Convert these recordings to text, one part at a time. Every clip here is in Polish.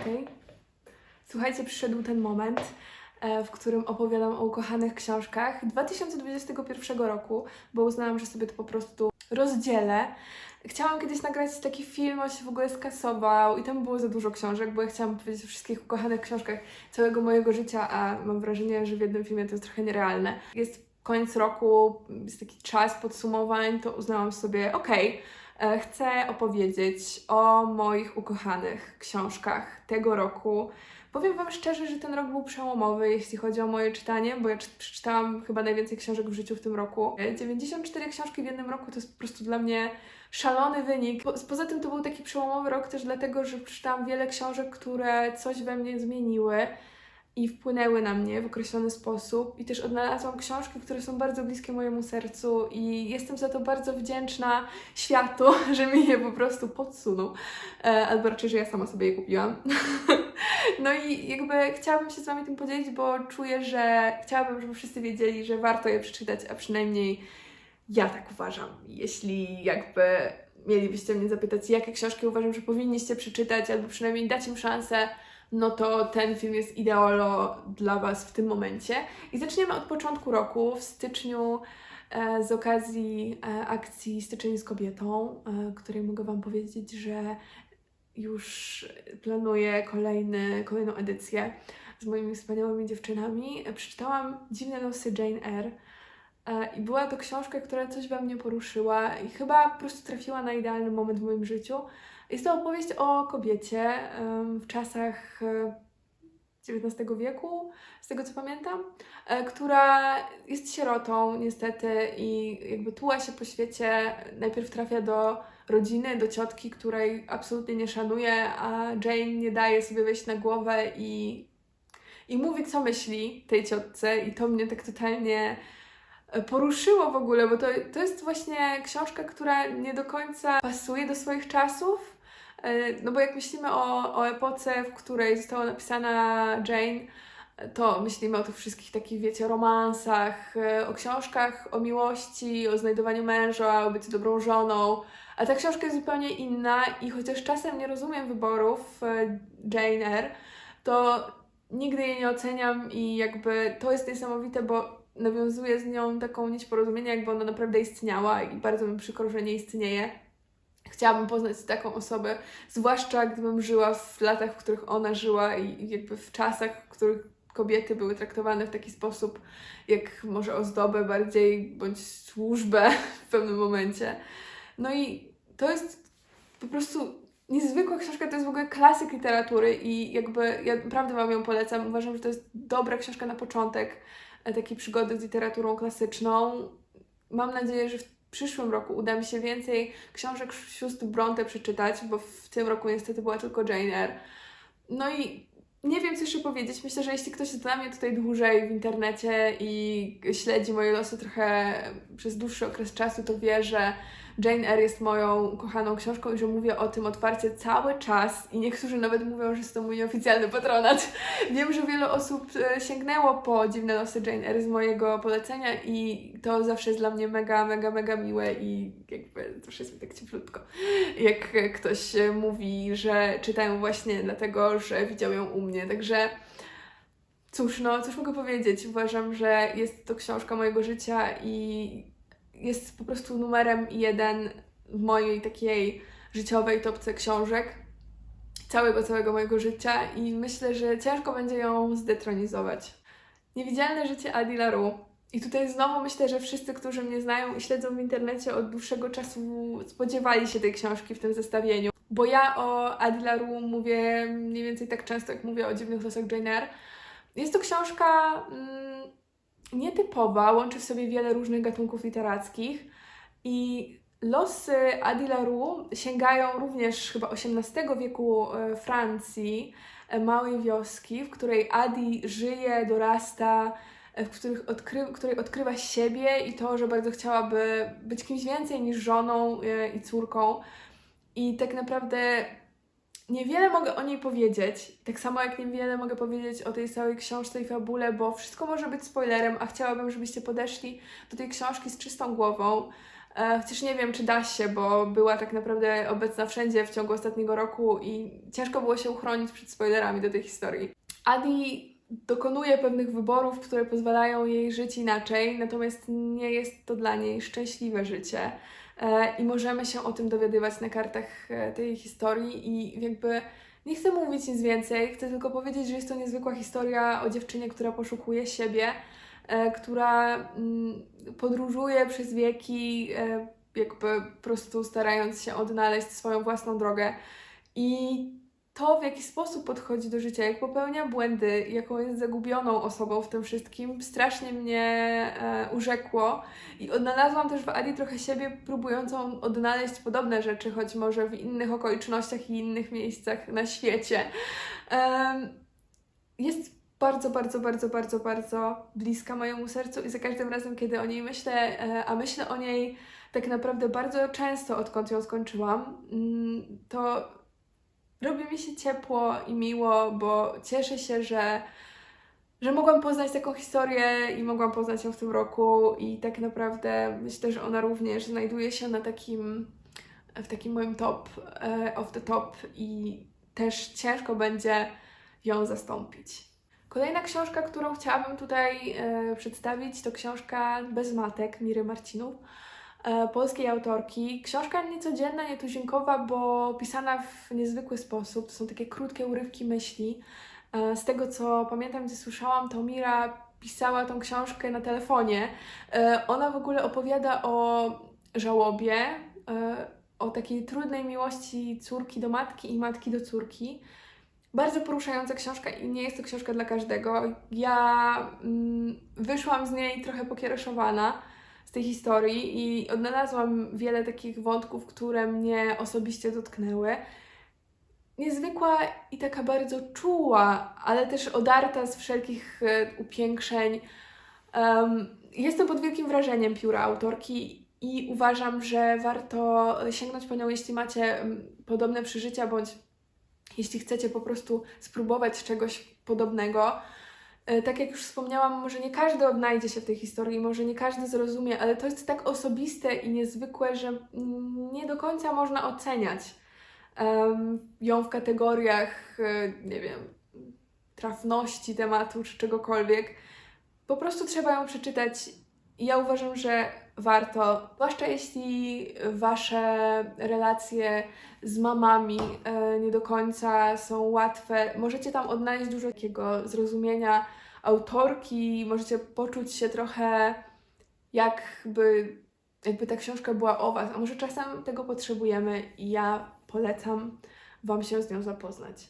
Okej. Słuchajcie, przyszedł ten moment, e, w którym opowiadam o ukochanych książkach 2021 roku, bo uznałam, że sobie to po prostu rozdzielę. Chciałam kiedyś nagrać taki film, on się w ogóle skasował i tam było za dużo książek, bo ja chciałam powiedzieć o wszystkich ukochanych książkach całego mojego życia, a mam wrażenie, że w jednym filmie to jest trochę nierealne. Jest koniec roku, jest taki czas podsumowań, to uznałam sobie, okej, e, chcę opowiedzieć o moich ukochanych książkach tego roku. Powiem Wam szczerze, że ten rok był przełomowy, jeśli chodzi o moje czytanie, bo ja czy- przeczytałam chyba najwięcej książek w życiu w tym roku. E, 94 książki w jednym roku to jest po prostu dla mnie szalony wynik. Po, poza tym to był taki przełomowy rok też dlatego, że przeczytałam wiele książek, które coś we mnie zmieniły i wpłynęły na mnie w określony sposób. I też odnalazłam książki, które są bardzo bliskie mojemu sercu i jestem za to bardzo wdzięczna światu, że mi je po prostu podsunął. E, albo raczej, że ja sama sobie je kupiłam. no i jakby chciałabym się z Wami tym podzielić, bo czuję, że chciałabym, żeby wszyscy wiedzieli, że warto je przeczytać, a przynajmniej ja tak uważam. Jeśli jakby mielibyście mnie zapytać, jakie książki uważam, że powinniście przeczytać, albo przynajmniej dać im szansę, no to ten film jest ideolo dla Was w tym momencie. I zaczniemy od początku roku, w styczniu, e, z okazji e, akcji Styczeń z kobietą, e, której mogę Wam powiedzieć, że już planuję kolejny, kolejną edycję z moimi wspaniałymi dziewczynami. Przeczytałam Dziwne losy Jane Eyre. E, I była to książka, która coś we mnie poruszyła i chyba po prostu trafiła na idealny moment w moim życiu. Jest to opowieść o kobiecie w czasach e, XIX wieku, z tego co pamiętam, e, która jest sierotą niestety i jakby tuła się po świecie. Najpierw trafia do rodziny, do ciotki, której absolutnie nie szanuje, a Jane nie daje sobie wejść na głowę i, i mówi, co myśli tej ciotce i to mnie tak totalnie e, poruszyło w ogóle, bo to, to jest właśnie książka, która nie do końca pasuje do swoich czasów. E, No bo jak myślimy o, o epoce, w której została napisana Jane, to myślimy o tych wszystkich takich, wiecie, romansach, e, o książkach o miłości, o znajdowaniu męża, o byciu dobrą żoną. A ta książka jest zupełnie inna i chociaż czasem nie rozumiem wyborów e, Jane Eyre, to nigdy jej nie oceniam i jakby to jest niesamowite, bo nawiązuje z nią taką nić porozumienia, jakby ona naprawdę istniała i bardzo mi przykro, że nie istnieje. Chciałabym poznać taką osobę, zwłaszcza gdybym żyła w latach, w których ona żyła i jakby w czasach, w których kobiety były traktowane w taki sposób, jak może ozdobę bardziej, bądź służbę w pewnym momencie. No i to jest po prostu niezwykła książka, to jest w ogóle klasyk literatury i jakby ja naprawdę Wam ją polecam. Uważam, że to jest dobra książka na początek takiej przygody z literaturą klasyczną. Mam nadzieję, że w przyszłym roku uda mi się więcej książek sióstr Bronte przeczytać, bo w tym roku niestety była tylko Jane Eyre. No i nie wiem, co jeszcze powiedzieć. Myślę, że jeśli ktoś zna mnie tutaj dłużej w internecie i śledzi moje losy trochę przez dłuższy okres czasu, to wie, że Jane Eyre jest moją ukochaną książką i że mówię o tym otwarcie cały czas i niektórzy nawet mówią, że jest to mój nieoficjalny patronat. Wiem, że wiele osób e, sięgnęło po Dziwne losy Jane Eyre z mojego polecenia i to zawsze jest dla mnie mega, mega, mega miłe i jakby zawsze jest mi tak cieplutko. Jak ktoś e, mówi, że czytają właśnie dlatego, że widział ją u mnie, także cóż, no, cóż mogę powiedzieć. Uważam, że jest to książka mojego życia i jest po prostu numerem jeden w mojej takiej życiowej topce książek całego, całego mojego życia i myślę, że ciężko będzie ją zdetronizować. Niewidzialne życie Adi LaRue. I tutaj znowu myślę, że wszyscy, którzy mnie znają i śledzą w internecie od dłuższego czasu, spodziewali się tej książki w tym zestawieniu. Bo ja o Adi LaRue mówię mniej więcej tak często, jak mówię o Dziwnych losach Jane Eyre. Jest to książka mm, nietypowa, łączy w sobie wiele różnych gatunków literackich i losy Adi LaRue sięgają również chyba XVIII wieku e, Francji, e, małej wioski, w której Adi żyje, dorasta, e, w których odkry, której odkrywa siebie i to, że bardzo chciałaby być kimś więcej niż żoną i córką. I tak naprawdę niewiele mogę o niej powiedzieć, tak samo jak niewiele mogę powiedzieć o tej całej książce i fabule, bo wszystko może być spoilerem, a chciałabym, żebyście podeszli do tej książki z czystą głową. E, Chociaż nie wiem, czy da się, bo była tak naprawdę obecna wszędzie w ciągu ostatniego roku i ciężko było się uchronić przed spoilerami do tej historii. Adi dokonuje pewnych wyborów, które pozwalają jej żyć inaczej, natomiast nie jest to dla niej szczęśliwe życie. E, I możemy się o tym dowiadywać na kartach e, tej historii i jakby nie chcę mówić nic więcej, chcę tylko powiedzieć, że jest to niezwykła historia o dziewczynie, która poszukuje siebie, e, która mm, podróżuje przez wieki, jakby po prostu starając się odnaleźć swoją własną drogę. I to, w jaki sposób podchodzi do życia, jak popełnia błędy, jaką jest zagubioną osobą w tym wszystkim, strasznie mnie e, urzekło. I odnalazłam też w Adi trochę siebie, próbującą odnaleźć podobne rzeczy, choć może w innych okolicznościach i innych miejscach na świecie. Em, jest bardzo, bardzo, bardzo, bardzo, bardzo bliska mojemu sercu i za każdym razem, kiedy o niej myślę, e, a myślę o niej tak naprawdę bardzo często, odkąd ją skończyłam, mm, to robi mi się ciepło i miło, bo cieszę się, że, że mogłam poznać taką historię i mogłam poznać ją w tym roku i tak naprawdę myślę, że ona również znajduje się na takim, w takim moim top e, of the top i też ciężko będzie ją zastąpić. Kolejna książka, którą chciałabym tutaj e, przedstawić, to książka Bez matek Miry Marcinów, polskiej autorki. Książka niecodzienna, nietuzinkowa, bo pisana w niezwykły sposób. To są takie krótkie urywki myśli. E, z tego, co pamiętam, gdzie słyszałam, to Mira pisała tą książkę na telefonie. E, ona w ogóle opowiada o żałobie, e, o takiej trudnej miłości córki do matki i matki do córki. Bardzo poruszająca książka i nie jest to książka dla każdego. Ja mm, wyszłam z niej trochę pokiereszowana z tej historii i odnalazłam wiele takich wątków, które mnie osobiście dotknęły. Niezwykła i taka bardzo czuła, ale też odarta z wszelkich e, upiększeń. Um, jestem pod wielkim wrażeniem pióra autorki i uważam, że warto sięgnąć po nią, jeśli macie mm, podobne przeżycia bądź jeśli chcecie po prostu spróbować czegoś podobnego. E, Tak jak już wspomniałam, może nie każdy odnajdzie się w tej historii, może nie każdy zrozumie, ale to jest tak osobiste i niezwykłe, że nie do końca można oceniać ją w kategoriach, e, nie wiem, trafności tematu czy czegokolwiek. Po prostu trzeba ją przeczytać i ja uważam, że warto, zwłaszcza jeśli wasze relacje z mamami e, nie do końca są łatwe. Możecie tam odnaleźć dużo takiego zrozumienia autorki, możecie poczuć się trochę jakby, jakby ta książka była o was, a może czasem tego potrzebujemy i ja polecam wam się z nią zapoznać.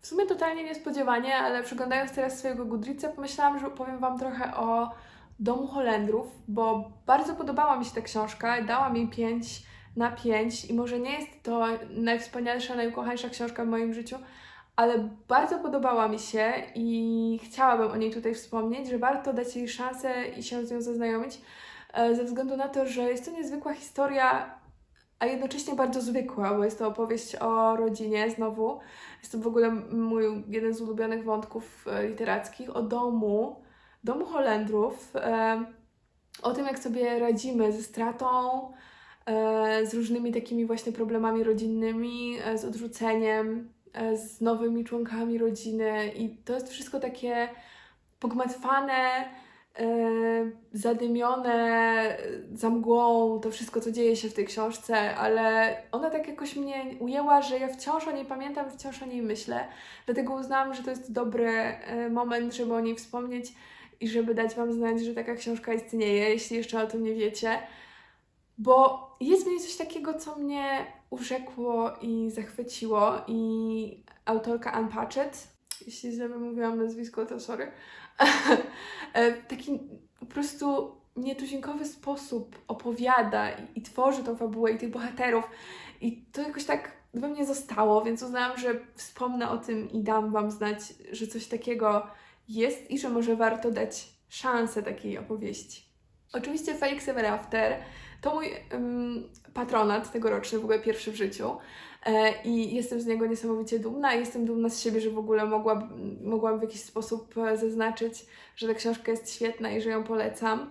W sumie totalnie niespodziewanie, ale przeglądając teraz swojego Goodreadsa, pomyślałam, że opowiem wam trochę o Domu Holendrów, bo bardzo podobała mi się ta książka, dałam jej 5 na 5 i może nie jest to najwspanialsza, najukochańsza książka w moim życiu, ale bardzo podobała mi się i chciałabym o niej tutaj wspomnieć, że warto dać jej szansę i się z nią zaznajomić, e, ze względu na to, że jest to niezwykła historia, a jednocześnie bardzo zwykła, bo jest to opowieść o rodzinie znowu. Jest to w ogóle mój jeden z ulubionych wątków e, literackich, o domu, domu Holendrów, e, o tym, jak sobie radzimy ze stratą, z różnymi takimi właśnie problemami rodzinnymi, z odrzuceniem, z nowymi członkami rodziny. I to jest wszystko takie pogmatwane, e, zadymione za mgłą, to wszystko, co dzieje się w tej książce, ale ona tak jakoś mnie ujęła, że ja wciąż o niej pamiętam, wciąż o niej myślę. Dlatego uznałam, że to jest dobry e, moment, żeby o niej wspomnieć i żeby dać Wam znać, że taka książka istnieje, jeśli jeszcze o tym nie wiecie. Bo jest w niej coś takiego, co mnie urzekło i zachwyciło. I autorka Ann Patchett, jeśli źle wymówiłam nazwisko, to sorry, e, taki po prostu nietuzinkowy sposób opowiada i, i tworzy tą fabułę i tych bohaterów. I to jakoś tak we mnie zostało, więc uznałam, że wspomnę o tym i dam Wam znać, że coś takiego jest i że może warto dać szansę takiej opowieści. Oczywiście Felix Ever After to mój ym, patronat tegoroczny, w ogóle pierwszy w życiu. E, I jestem z niego niesamowicie dumna. Jestem dumna z siebie, że w ogóle mogłam, mogłam w jakiś sposób e, zaznaczyć, że ta książka jest świetna i że ją polecam.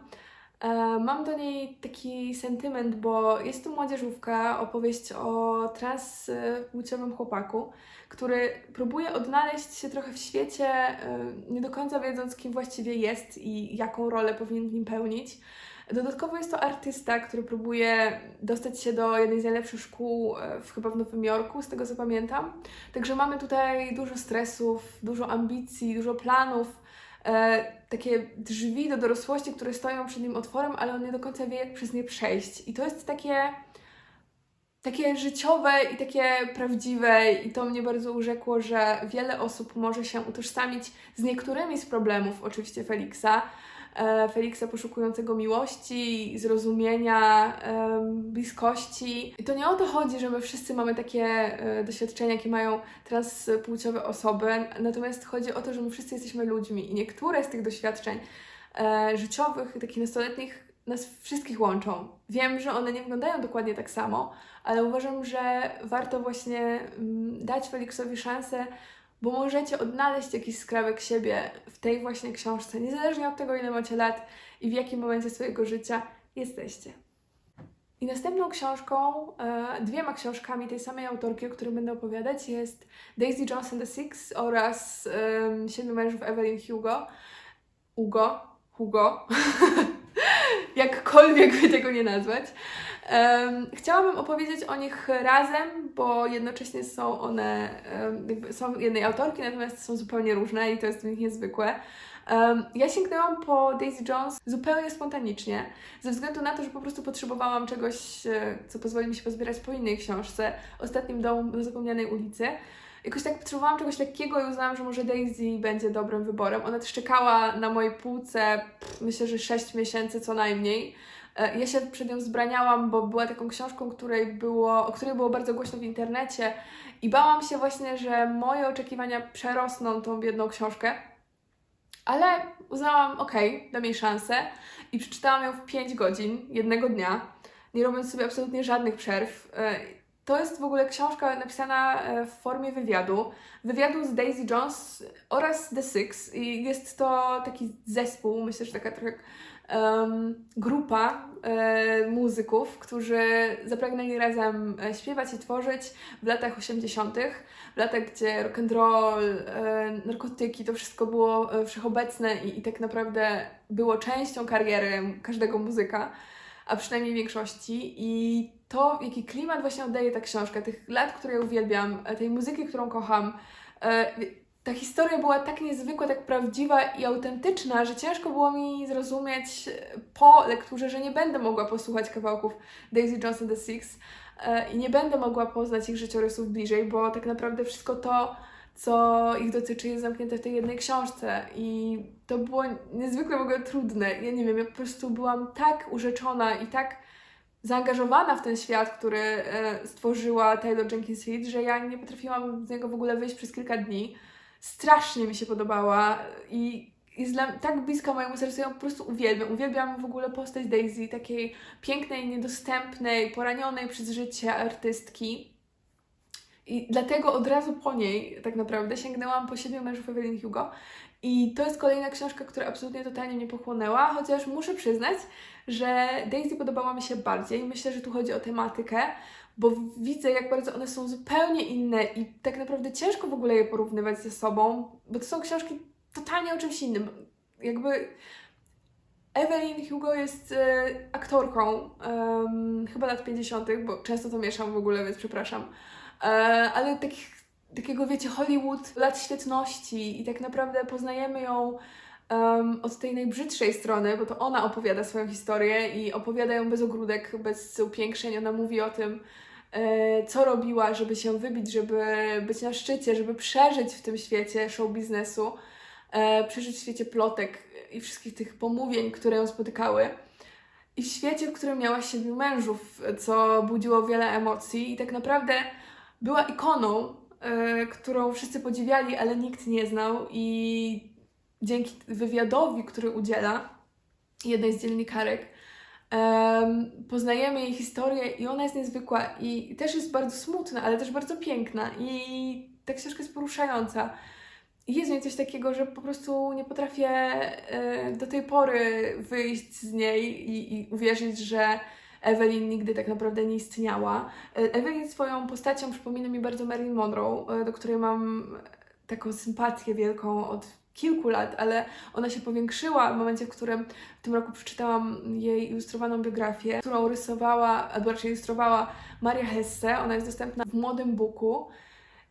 E, Mam do niej taki sentyment, bo jest to młodzieżówka, opowieść o transpłciowym chłopaku, który próbuje odnaleźć się trochę w świecie, nie do końca wiedząc, kim właściwie jest i jaką rolę powinien w nim pełnić. Dodatkowo jest to artysta, który próbuje dostać się do jednej z najlepszych szkół e, w, chyba w Nowym Jorku, z tego co pamiętam. Także mamy tutaj dużo stresów, dużo ambicji, dużo planów, e, takie drzwi do dorosłości, które stoją przed nim otworem, ale on nie do końca wie, jak przez nie przejść. I to jest takie, takie życiowe i takie prawdziwe, i to mnie bardzo urzekło, że wiele osób może się utożsamić z niektórymi z problemów, oczywiście Feliksa. E, Feliksa poszukującego miłości, zrozumienia, em, bliskości. I to nie o to chodzi, że my wszyscy mamy takie e, doświadczenia, jakie mają transpłciowe osoby, natomiast chodzi o to, że my wszyscy jesteśmy ludźmi i niektóre z tych doświadczeń e, życiowych, takich nastoletnich, nas wszystkich łączą. Wiem, że one nie wyglądają dokładnie tak samo, ale uważam, że warto właśnie mm, dać Feliksowi szansę bo możecie odnaleźć jakiś skrawek siebie w tej właśnie książce, niezależnie od tego, ile macie lat i w jakim momencie swojego życia jesteście. I następną książką, e, dwiema książkami tej samej autorki, o których będę opowiadać, jest Daisy Jones and the Six oraz um, Siedmiu mężów Evelyn Hugo. Hugo, Hugo, jakkolwiek by tego nie nazwać. Chciałabym opowiedzieć o nich razem, bo jednocześnie są one, um, są jednej autorki, natomiast są zupełnie różne i to jest w nich niezwykłe. Ja sięgnęłam po Daisy Jones zupełnie spontanicznie, ze względu na to, że po prostu potrzebowałam czegoś, e, co pozwoli mi się pozbierać po innej książce, Ostatnim domu do zapomnianej ulicy. Jakoś tak potrzebowałam czegoś lekkiego i uznałam, że może Daisy będzie dobrym wyborem. Ona też czekała na mojej półce, pff, myślę, że 6 miesięcy co najmniej. E, Ja się przed nią zbraniałam, bo była taką książką, której było, o której było bardzo głośno w internecie i bałam się właśnie, że moje oczekiwania przerosną tą biedną książkę. Ale uznałam, okej, dam jej szansę i przeczytałam ją w 5 godzin jednego dnia, nie robiąc sobie absolutnie żadnych przerw. To jest w ogóle książka napisana e, w formie wywiadu. Wywiadu z Daisy Jones oraz The Six. I jest to taki zespół, myślę, że taka trochę em, grupa e, muzyków, którzy zapragnęli razem e, śpiewać i tworzyć w latach 80., w latach, gdzie rock and roll, e, narkotyki, to wszystko było wszechobecne i, i tak naprawdę było częścią kariery każdego muzyka, a przynajmniej większości. I to, jaki klimat właśnie oddaje ta książka, tych lat, które ja uwielbiam, e, tej muzyki, którą kocham, e, ta historia była tak niezwykła, tak prawdziwa i autentyczna, że ciężko było mi zrozumieć e, po lekturze, że nie będę mogła posłuchać kawałków Daisy Jones and the Six i nie będę mogła poznać ich życiorysów bliżej, bo tak naprawdę wszystko to, co ich dotyczy, jest zamknięte w tej jednej książce. I to było niezwykle w ogóle trudne. Ja nie wiem, ja po prostu byłam tak urzeczona i tak zaangażowana w ten świat, który e, stworzyła Taylor Jenkins Reid, że ja nie potrafiłam z niego w ogóle wyjść przez kilka dni. Strasznie mi się podobała i jest dla tak bliska mojemu sercu, ja po prostu uwielbiam. Uwielbiam w ogóle postać Daisy, takiej pięknej, niedostępnej, poranionej przez życie artystki. I dlatego od razu po niej tak naprawdę sięgnęłam po Siedmiu mężów Evelyn Hugo. I to jest kolejna książka, która absolutnie totalnie mnie pochłonęła, chociaż muszę przyznać, że Daisy podobała mi się bardziej. Myślę, że tu chodzi o tematykę, bo widzę, jak bardzo one są zupełnie inne i tak naprawdę ciężko w ogóle je porównywać ze sobą, bo to są książki totalnie o czymś innym. Jakby Evelyn Hugo jest e, aktorką, chyba lat 50., bo często to mieszam w ogóle, więc przepraszam. E, ale takich, takiego, wiecie, Hollywood lat świetności i tak naprawdę poznajemy ją em, od tej najbrzydszej strony, bo to ona opowiada swoją historię i opowiada ją bez ogródek, bez upiększeń. Ona mówi o tym, e, co robiła, żeby się wybić, żeby być na szczycie, żeby przeżyć w tym świecie show biznesu, e, przeżyć w świecie plotek i wszystkich tych pomówień, które ją spotykały. I w świecie, w którym miała siedmiu mężów, co budziło wiele emocji i tak naprawdę była ikoną, e, którą wszyscy podziwiali, ale nikt nie znał i dzięki wywiadowi, który udziela jednej z dziennikarek, em, poznajemy jej historię i ona jest niezwykła i też jest bardzo smutna, ale też bardzo piękna i ta książka jest poruszająca. jest w niej coś takiego, że po prostu nie potrafię e, do tej pory wyjść z niej i, i uwierzyć, że Evelyn nigdy tak naprawdę nie istniała. E, Evelyn swoją postacią przypomina mi bardzo Marilyn Monroe, e, do której mam taką sympatię wielką od kilku lat, ale ona się powiększyła w momencie, w którym w tym roku przeczytałam jej ilustrowaną biografię, którą rysowała, albo raczej ilustrowała Maria Hesse. Ona jest dostępna w Młodym Buku.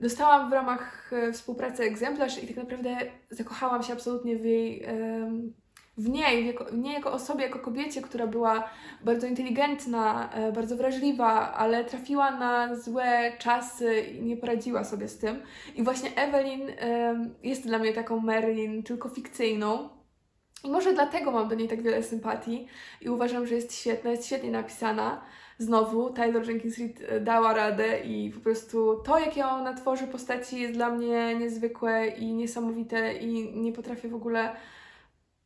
Dostałam w ramach e, współpracy egzemplarz i tak naprawdę zakochałam się absolutnie w jej, em, w niej, jako, w niej jako osobie, jako kobiecie, która była bardzo inteligentna, e, bardzo wrażliwa, ale trafiła na złe czasy i nie poradziła sobie z tym. I właśnie Evelyn jest dla mnie taką Marilyn, tylko fikcyjną. I może dlatego mam do niej tak wiele sympatii i uważam, że jest świetna, jest świetnie napisana. Znowu Taylor Jenkins Reid e, dała radę i po prostu to, jakie ona tworzy postaci jest dla mnie niezwykłe i niesamowite i nie potrafię w ogóle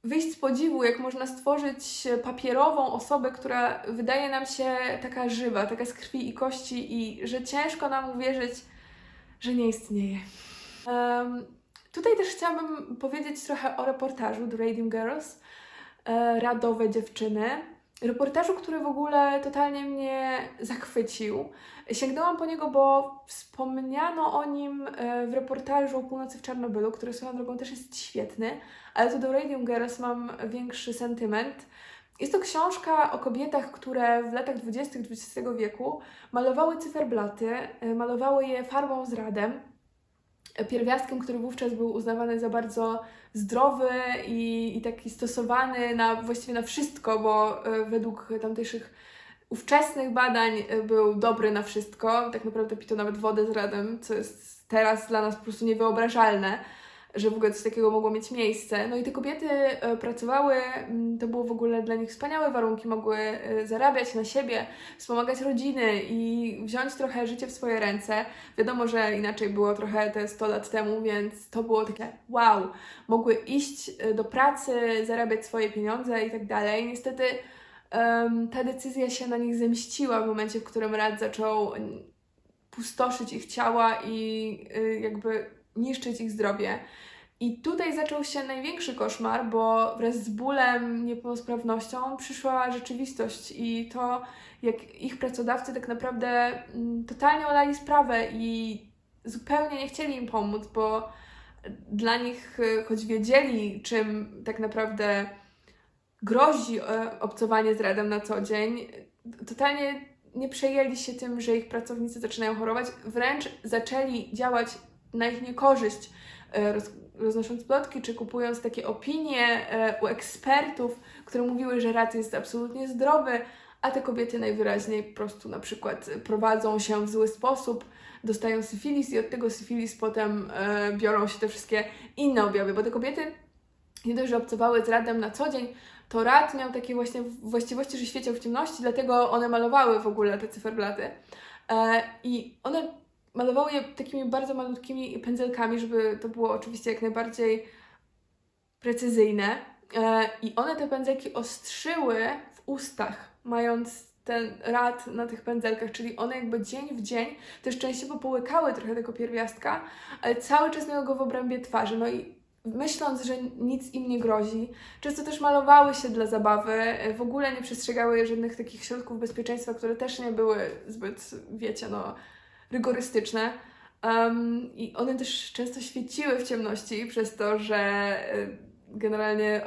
wyjść z podziwu, jak można stworzyć papierową osobę, która wydaje nam się taka żywa, taka z krwi i kości i że ciężko nam uwierzyć, że nie istnieje. Em, tutaj też chciałabym powiedzieć trochę o reportażu The Radium Girls, e, Radowe dziewczyny. Reportażu, który w ogóle totalnie mnie zachwycił. Sięgnęłam po niego, bo wspomniano o nim e, w reportażu o północy w Czarnobylu, który swoją drogą też jest świetny, ale to do Radium Girls mam większy sentyment. Jest to książka o kobietach, które w latach 20. XX wieku malowały cyferblaty, e, malowały je farbą z radem, pierwiastkiem, który wówczas był uznawany za bardzo zdrowy i, i taki stosowany na właściwie na wszystko, bo e, według tamtejszych ówczesnych badań e, był dobry na wszystko. Tak naprawdę pito nawet wodę z radem, co jest teraz dla nas po prostu niewyobrażalne, że w ogóle coś takiego mogło mieć miejsce. No i te kobiety e, pracowały, mm, to było w ogóle dla nich wspaniałe warunki, mogły e, zarabiać na siebie, wspomagać rodziny i wziąć trochę życie w swoje ręce. Wiadomo, że inaczej było trochę te 100 lat temu, więc to było takie wow, mogły iść e, do pracy, zarabiać swoje pieniądze i tak dalej. Niestety ta decyzja się na nich zemściła w momencie, w którym Rad zaczął pustoszyć ich ciała i jakby niszczyć ich zdrowie. I tutaj zaczął się największy koszmar, bo wraz z bólem, niepełnosprawnością przyszła rzeczywistość i to, jak ich pracodawcy tak naprawdę mm, totalnie olali sprawę i zupełnie nie chcieli im pomóc, bo dla nich, y, choć wiedzieli, czym tak naprawdę grozi e, obcowanie z radem na co dzień, totalnie nie przejęli się tym, że ich pracownicy zaczynają chorować, wręcz zaczęli działać na ich niekorzyść, e, roznosząc plotki, czy kupując takie opinie e, u ekspertów, które mówiły, że rad jest absolutnie zdrowy, a te kobiety najwyraźniej po prostu na przykład prowadzą się w zły sposób, dostają syfilis i od tego syfilis potem e, biorą się te wszystkie inne objawy, bo te kobiety nie dość, że obcowały z radem na co dzień, to rad miał takie właśnie właściwości, że świeciał w ciemności, dlatego one malowały w ogóle te cyferblaty. E, I one malowały je takimi bardzo malutkimi pędzelkami, żeby to było oczywiście jak najbardziej precyzyjne. E, I one te pędzelki ostrzyły w ustach, mając ten rad na tych pędzelkach, czyli one jakby dzień w dzień też częściowo połykały trochę tego pierwiastka, ale cały czas miały go w obrębie twarzy. No i myśląc, że nic im nie grozi, często też malowały się dla zabawy, e, w ogóle nie przestrzegały żadnych takich środków bezpieczeństwa, które też nie były zbyt, wiecie, no, rygorystyczne. Um, I one też często świeciły w ciemności przez to, że e, generalnie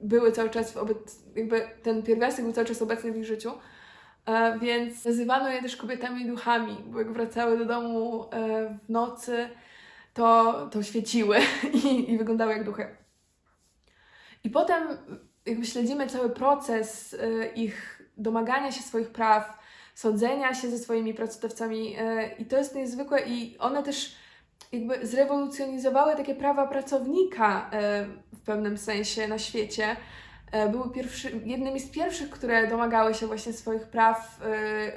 były cały czas w obec... jakby ten pierwiastek był cały czas obecny w ich życiu. E, więc nazywano je też kobietami duchami, bo jak wracały do domu e, w nocy, to, to świeciły i, i wyglądały jak duchy. I potem jakby śledzimy cały proces ich domagania się swoich praw, sądzenia się ze swoimi pracodawcami e, i to jest niezwykłe i one też jakby zrewolucjonizowały takie prawa pracownika e, w pewnym sensie na świecie. E, Były pierwszy, jednymi z pierwszych, które domagały się właśnie swoich praw,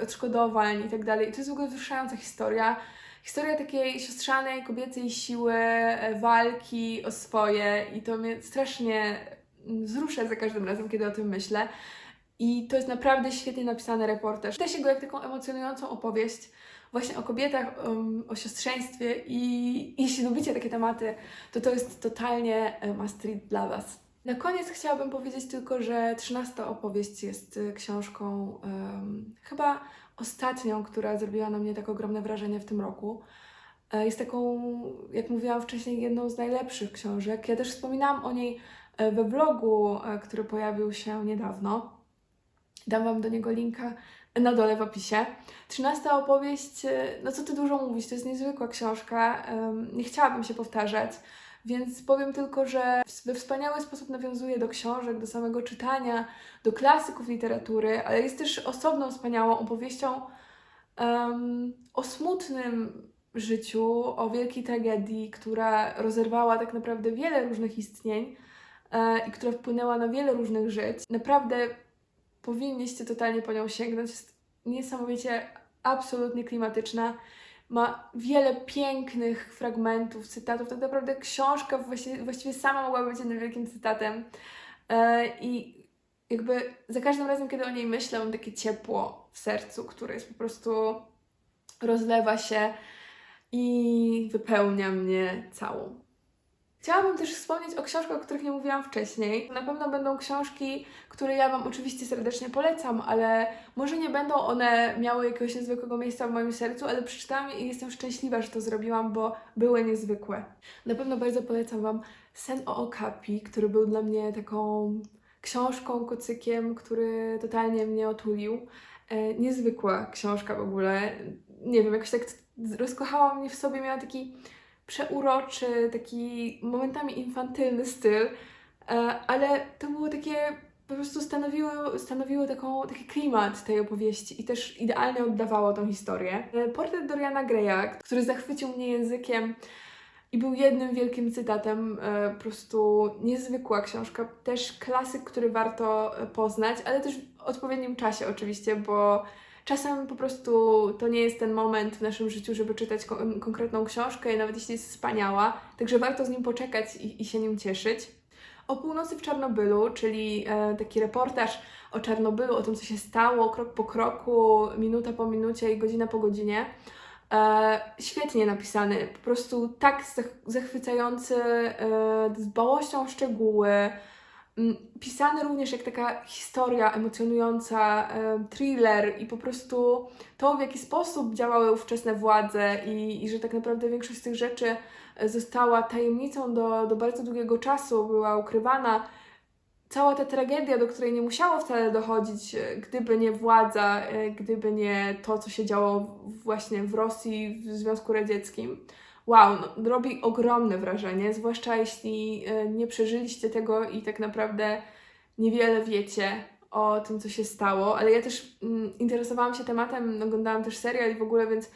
odszkodowań i tak dalej. I to jest w ogóle wzruszająca historia. Historia takiej siostrzanej, kobiecej siły, walki o swoje i to mnie strasznie wzrusza za każdym razem, kiedy o tym myślę. I to jest naprawdę świetnie napisany reportaż. Czyta się go jak taką emocjonującą opowieść właśnie o kobietach, um, o siostrzeństwie i jeśli lubicie takie tematy, to to jest totalnie e, must read dla Was. Na koniec chciałabym powiedzieć tylko, że 13 opowieść jest e, książką em, chyba ostatnią, która zrobiła na mnie tak ogromne wrażenie w tym roku. E, Jest taką, jak mówiłam wcześniej, jedną z najlepszych książek. Ja też wspominałam o niej we vlogu, e, który pojawił się niedawno. Dam Wam do niego linka na dole w opisie. Trzynasta opowieść, e, no co tu dużo mówić, to jest niezwykła książka. Nie chciałabym się powtarzać, więc powiem tylko, że we wspaniały sposób nawiązuje do książek, do samego czytania, do klasyków literatury, ale jest też osobną, wspaniałą opowieścią em, o smutnym życiu, o wielkiej tragedii, która rozerwała tak naprawdę wiele różnych istnień e, i która wpłynęła na wiele różnych żyć. Naprawdę powinniście totalnie po nią sięgnąć. Jest niesamowicie, absolutnie klimatyczna. Ma wiele pięknych fragmentów, cytatów. Tak naprawdę książka właściwie, właściwie sama mogła być jednym wielkim cytatem. E, I jakby za każdym razem, kiedy o niej myślę, mam takie ciepło w sercu, które jest po prostu rozlewa się i wypełnia mnie całą. Chciałabym też wspomnieć o książkach, o których nie mówiłam wcześniej. Na pewno będą książki, które ja Wam oczywiście serdecznie polecam, ale może nie będą one miały jakiegoś niezwykłego miejsca w moim sercu, ale przeczytałam je i jestem szczęśliwa, że to zrobiłam, bo były niezwykłe. Na pewno bardzo polecam Wam Sen o Okapi, który był dla mnie taką książką, kocykiem, który totalnie mnie otulił. E, niezwykła książka w ogóle. Nie wiem, jakoś tak rozkochała mnie w sobie, miała taki przeuroczy, taki momentami infantylny styl, e, ale to było takie, po prostu stanowiło, stanowiło taką, taki klimat tej opowieści i też idealnie oddawało tą historię. E, Portret Doriana Greya, który zachwycił mnie językiem i był jednym wielkim cytatem, e, po prostu niezwykła książka, też klasyk, który warto poznać, ale też w odpowiednim czasie oczywiście, bo Czasem po prostu to nie jest ten moment w naszym życiu, żeby czytać kon- konkretną książkę, nawet jeśli jest wspaniała, także warto z nim poczekać i, i się nim cieszyć. O północy w Czarnobylu, czyli e, taki reportaż o Czarnobylu, o tym, co się stało krok po kroku, minuta po minucie i godzina po godzinie. E, świetnie napisany, po prostu tak zach- zachwycający, e, z dbałością o szczegóły, Pisany również jak taka historia emocjonująca, thriller i po prostu to, w jaki sposób działały ówczesne władze i, i że tak naprawdę większość z tych rzeczy e, została tajemnicą do, do bardzo długiego czasu, była ukrywana. Cała ta tragedia, do której nie musiało wcale dochodzić, e, gdyby nie władza, e, gdyby nie to, co się działo właśnie w Rosji, w Związku Radzieckim wow, no, robi ogromne wrażenie, zwłaszcza jeśli e, nie przeżyliście tego i tak naprawdę niewiele wiecie o tym, co się stało, ale ja też mm, interesowałam się tematem, oglądałam też serial i w ogóle, więc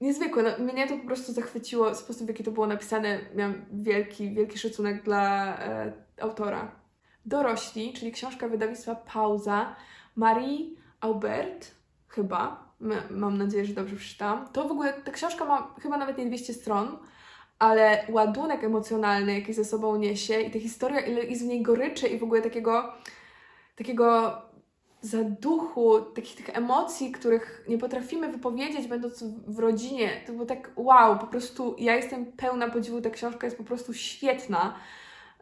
niezwykłe. No, mnie to po prostu zachwyciło, sposób w jaki to było napisane. Miałam wielki, wielki szacunek dla e, autora. Dorośli, czyli książka wydawnictwa Pauza, Marie Aubert, chyba, mam nadzieję, że dobrze przeczytałam. To w ogóle, ta książka ma chyba nawet nie 200 stron, ale ładunek emocjonalny, jaki ze sobą niesie i ta historia, ile jest w niej goryczy i w ogóle takiego, takiego zaduchu, takich tych emocji, których nie potrafimy wypowiedzieć, będąc w rodzinie. To było tak wow, po prostu ja jestem pełna podziwu, ta książka jest po prostu świetna.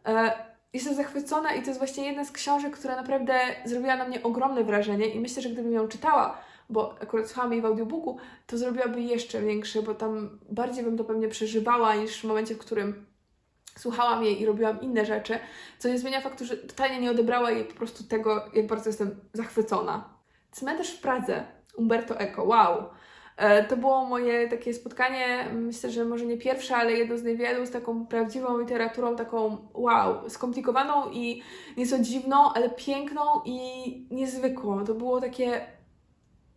E, Jestem zachwycona i to jest właśnie jedna z książek, która naprawdę zrobiła na mnie ogromne wrażenie i myślę, że gdybym ją czytała, bo akurat słuchałam jej w audiobooku, to zrobiłaby jeszcze większe, bo tam bardziej bym to pewnie przeżywała niż w momencie, w którym słuchałam jej i robiłam inne rzeczy, co nie zmienia faktu, że totalnie nie odebrała jej po prostu tego, jak bardzo jestem zachwycona. Cmentarz w Pradze, Umberto Eco, wow! E, To było moje takie spotkanie, myślę, że może nie pierwsze, ale jedno z niewielu, z taką prawdziwą literaturą, taką wow, skomplikowaną i nieco dziwną, ale piękną i niezwykłą. To było takie,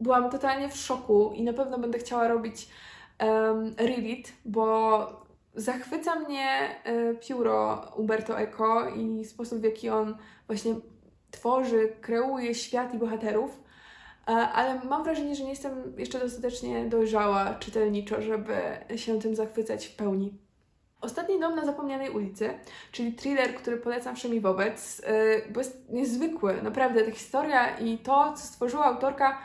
byłam totalnie w szoku i na pewno będę chciała robić um, reread, bo zachwyca mnie e, pióro Umberto Eco i sposób, w jaki on właśnie tworzy, kreuje świat i bohaterów. E, Ale mam wrażenie, że nie jestem jeszcze dostatecznie dojrzała czytelniczo, żeby się tym zachwycać w pełni. Ostatni dom na zapomnianej ulicy, czyli thriller, który polecam wszemi wobec, yy, bo jest niezwykły. Naprawdę ta historia i to, co stworzyła autorka,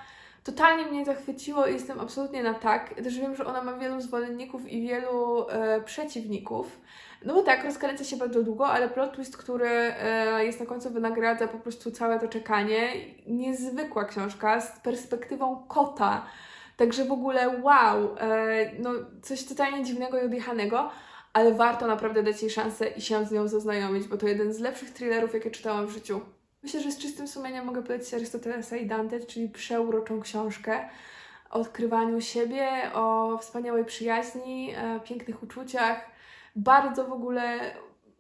totalnie mnie zachwyciło i jestem absolutnie na tak. Też wiem, że ona ma wielu zwolenników i wielu e, przeciwników. No bo tak, rozkręca się bardzo długo, ale plot twist, który e, jest na końcu wynagradza po prostu całe to czekanie. Niezwykła książka z perspektywą kota. Także w ogóle wow, e, no coś totalnie dziwnego i odjechanego, ale warto naprawdę dać jej szansę i się z nią zaznajomić, bo to jeden z lepszych thrillerów, jakie czytałam w życiu. Myślę, że z czystym sumieniem mogę polecić Arystotelesa i Dante, czyli przeuroczą książkę o odkrywaniu siebie, o wspaniałej przyjaźni, e, pięknych uczuciach, bardzo w ogóle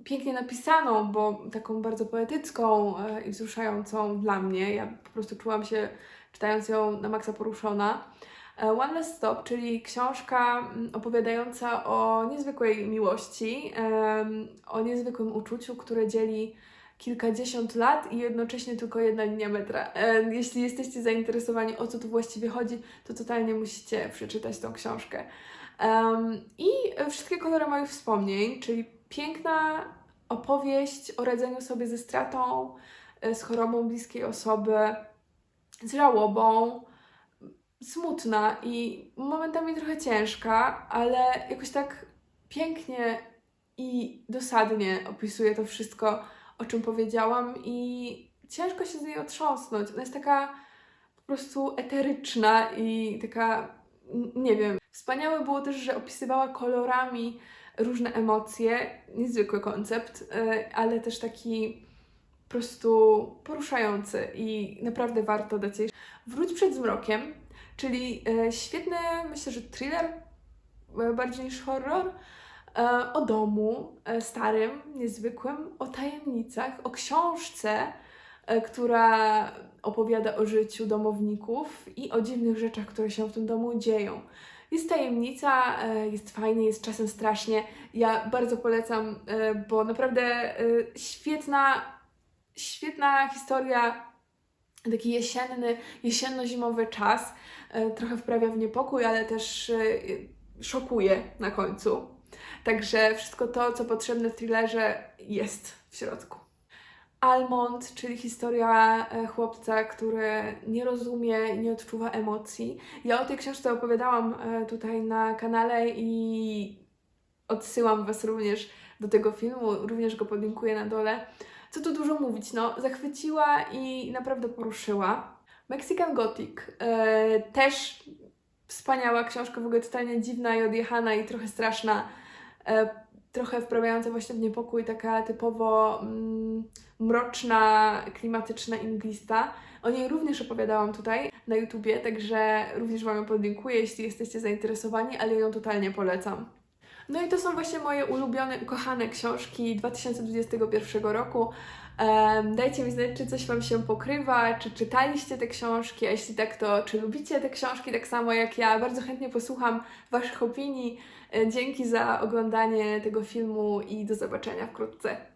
pięknie napisaną, bo taką bardzo poetycką e, i wzruszającą dla mnie. Ja po prostu czułam się czytając ją na maksa poruszona. E, One Last Stop, czyli książka mm, opowiadająca o niezwykłej miłości, o niezwykłym uczuciu, które dzieli kilkadziesiąt lat i jednocześnie tylko jedna linia metra. E, Jeśli jesteście zainteresowani, o co tu właściwie chodzi, to totalnie musicie przeczytać tą książkę. Em, I wszystkie kolory moich wspomnień, czyli piękna opowieść o radzeniu sobie ze stratą, e, z chorobą bliskiej osoby, z żałobą, smutna i momentami trochę ciężka, ale jakoś tak pięknie i dosadnie opisuje to wszystko, o czym powiedziałam, i ciężko się z niej otrząsnąć. Ona jest taka po prostu eteryczna i taka, nie wiem. Wspaniałe było też, że opisywała kolorami różne emocje. Niezwykły koncept, y, ale też taki po prostu poruszający i naprawdę warto dać jej. Wróć przed zmrokiem, czyli e, świetny, myślę, że thriller, e, bardziej niż horror, e, o domu e, starym, niezwykłym, o tajemnicach, o książce, e, która opowiada o życiu domowników i o dziwnych rzeczach, które się w tym domu dzieją. Jest tajemnica, e, jest fajnie, jest czasem strasznie. Ja bardzo polecam, e, bo naprawdę e, świetna, świetna historia taki jesienny, jesienno-zimowy czas. E, Trochę wprawia w niepokój, ale też e, szokuje na końcu. Także wszystko to, co potrzebne w thrillerze, jest w środku. Almond, czyli historia e, chłopca, który nie rozumie, nie odczuwa emocji. Ja o tej książce opowiadałam e, tutaj na kanale i odsyłam Was również do tego filmu, również go podlinkuję na dole. Co tu dużo mówić, no, zachwyciła i naprawdę poruszyła. Mexican Gothic, e, też wspaniała książka, w ogóle totalnie dziwna i odjechana i trochę straszna, trochę wprawiająca właśnie w niepokój, taka typowo mm, mroczna, klimatyczna i mglista. O niej również opowiadałam tutaj na YouTubie, także również Wam ją podlinkuję, jeśli jesteście zainteresowani, ale ją totalnie polecam. No i to są właśnie moje ulubione, ukochane książki 2021 roku. Dajcie mi znać, czy coś Wam się pokrywa, czy czytaliście te książki, a jeśli tak, to czy lubicie te książki tak samo jak ja. Bardzo chętnie posłucham Waszych opinii. E, Dzięki za oglądanie tego filmu i do zobaczenia wkrótce.